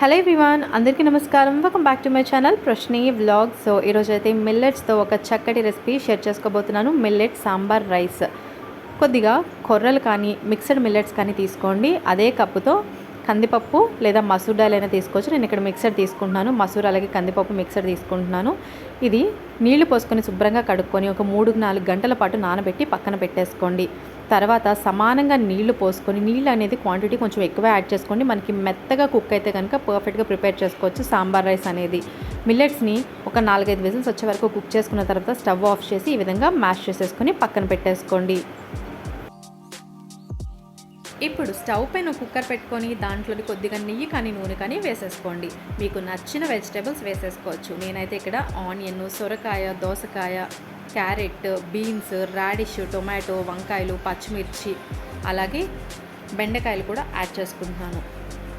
Hello Vivaan అందరికీ నమస్కారం. Welcome back to my channel Prashni vlog. So ఈరోజు అయితే మిల్లెట్స్తో ఒక చక్కటి రెసిపీ షేర్ చేసుకోబోతున్నాను. Millet sambar rice. కొద్దిగా కొర్రలు కానీ మిక్స్డ్ మిల్లెట్స్ కానీ తీసుకోండి. అదే కప్పుతో కందిపప్పు లేదా మసూర్ దాల్ అయినా తీసుకోవచ్చు. నేను ఇక్కడ మిక్సర్ తీసుకుంటున్నాను. మసూర్ అలాగే కందిపప్పు మిక్సర్ తీసుకుంటున్నాను. ఇది నీళ్ళు పోసుకొని శుభ్రంగా కడుక్కొని ఒక మూడు నాలుగు గంటల పాటు నానబెట్టి పక్కన పెట్టేసుకోండి. తర్వాత సమానంగా నీళ్ళు పోసుకొని నీళ్ళు అనేది క్వాంటిటీ కొంచెం ఎక్కువ యాడ్ చేసుకోండి. మనకి మెత్తగా కుక్ అయితే కనుక పర్ఫెక్ట్గా ప్రిపేర్ చేసుకోవచ్చు సాంబార్ రైస్ అనేది. మిల్లెట్స్ని ఒక నాలుగైదు విజిల్స్ వచ్చే వరకు కుక్ చేసుకున్న తర్వాత స్టవ్ ఆఫ్ చేసి ఈ విధంగా మ్యాష్ చేసేసుకొని పక్కన పెట్టేసుకోండి. ఇప్పుడు స్టవ్ పైన కుక్కర్ పెట్టుకొని దాంట్లోని కొద్దిగా నెయ్యి కానీ నూనె కానీ వేసేసుకోండి. మీకు నచ్చిన వెజిటేబుల్స్ వేసేసుకోవచ్చు. నేనైతే ఇక్కడ ఆనియన్ సొరకాయ దోసకాయ క్యారెట్ బీన్స్ రాడిష్ టొమాటో వంకాయలు పచ్చిమిర్చి అలాగే బెండకాయలు కూడా యాడ్ చేసుకుంటున్నాను.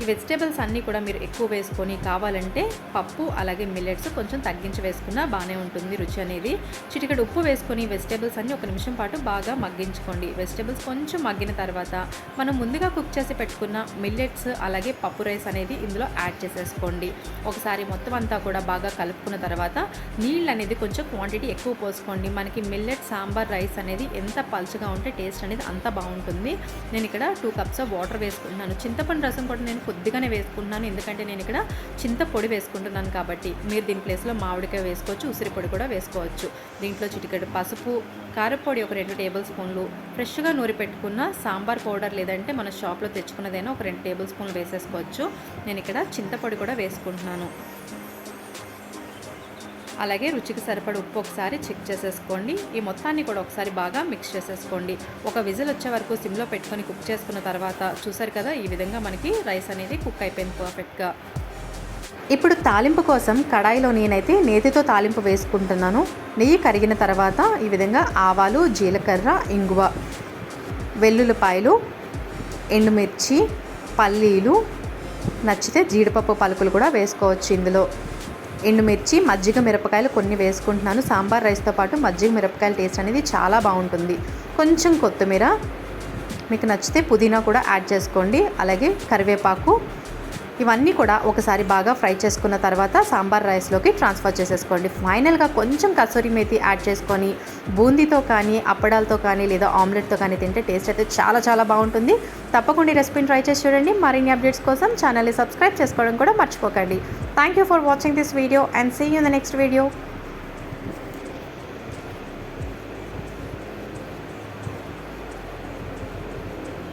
ఈ వెజిటేబుల్స్ అన్నీ కూడా మీరు ఎక్కువ వేసుకొని కావాలంటే పప్పు అలాగే మిల్లెట్స్ కొంచెం తగ్గించి వేసుకున్నా బాగానే ఉంటుంది రుచి అనేది. చిటికెడు ఉప్పు వేసుకొని వెజిటేబుల్స్ అన్నీ ఒక నిమిషం పాటు బాగా మగ్గించుకోండి. వెజిటేబుల్స్ కొంచెం మగ్గిన తర్వాత మనం ముందుగా కుక్ చేసి పెట్టుకున్న మిల్లెట్స్ అలాగే పప్పు రైస్ అనేది ఇందులో యాడ్ చేసేసుకోండి. ఒకసారి మొత్తం అంతా కూడా బాగా కలుపుకున్న తర్వాత నీళ్ళు అనేది కొంచెం క్వాంటిటీ ఎక్కువ పోసుకోండి. మనకి మిల్లెట్ సాంబార్ రైస్ అనేది ఎంత పలుచగా ఉంటే టేస్ట్ అనేది అంత బాగుంటుంది. నేను ఇక్కడ టూ కప్స్ ఆఫ్ వాటర్ వేసుకుంటున్నాను. చింతపండు రసం కూడా నేను కొద్దిగానే వేసుకుంటున్నాను. ఎందుకంటే నేను ఇక్కడ చింతపొడి వేసుకుంటున్నాను కాబట్టి మీరు దీని ప్లేస్లో మామిడికాయ వేసుకోవచ్చు ఉసిరి పొడి కూడా వేసుకోవచ్చు. దీంట్లో చిటికెడు పసుపు కారపొడి ఒక రెండు టేబుల్ స్పూన్లు ఫ్రెష్గా నూరి పెట్టుకున్న సాంబార్ పౌడర్ లేదంటే మన షాప్లో తెచ్చుకున్నదైనా ఒక రెండు టేబుల్ స్పూన్లు వేసేసుకోవచ్చు. నేను ఇక్కడ చింతపొడి కూడా వేసుకుంటున్నాను. అలాగే రుచికి సరిపడ ఉప్పు ఒకసారి చెక్ చేసేసుకోండి. ఈ మొత్తాన్ని కూడా ఒకసారి బాగా మిక్స్ చేసేసుకోండి. ఒక విజిల్ వచ్చే వరకు సిమ్లో పెట్టుకొని కుక్ చేసుకున్న తర్వాత చూసారు కదా ఈ విధంగా మనకి రైస్ అనేది కుక్ అయిపోయింది పర్ఫెక్ట్గా. ఇప్పుడు తాలింపు కోసం కడాయిలో నేనైతే నేతితో తాలింపు వేసుకుంటున్నాను. నెయ్యి కరిగిన తర్వాత ఈ విధంగా ఆవాలు జీలకర్ర ఇంగువ వెల్లుల్లిపాయలు ఎండుమిర్చి పల్లీలు నచ్చితే జీడిపప్పు పలుకులు కూడా వేసుకోవచ్చు ఇందులో. ఎండుమిర్చి మజ్జిగ మిరపకాయలు కొన్ని వేసుకుంటున్నాను. సాంబార్ రైస్తో పాటు మజ్జిగ మిరపకాయల టేస్ట్ అనేది చాలా బాగుంటుంది. కొంచెం కొత్తిమీర మీకు నచ్చితే పుదీనా కూడా యాడ్ చేసుకోండి. అలాగే కరివేపాకు ఇవన్నీ కూడా ఒకసారి బాగా ఫ్రై చేసుకున్న తర్వాత సాంబార్ రైస్లోకి ట్రాన్స్ఫర్ చేసేసుకోండి. ఫైనల్గా కొంచెం కసూరి మేతి యాడ్ చేసుకొని బూందీతో కానీ అప్పడాలతో కానీ లేదా ఆమ్లెట్తో కానీ తింటే టేస్ట్ అయితే చాలా చాలా బాగుంటుంది. తప్పకుండా ఈ రెసిపీని ట్రై చేసి చూడండి. మరిన్ని అప్డేట్స్ కోసం ఛానల్ని సబ్స్క్రైబ్ చేసుకోవడం కూడా మర్చిపోకండి. Thank you for watching this video and see you the next video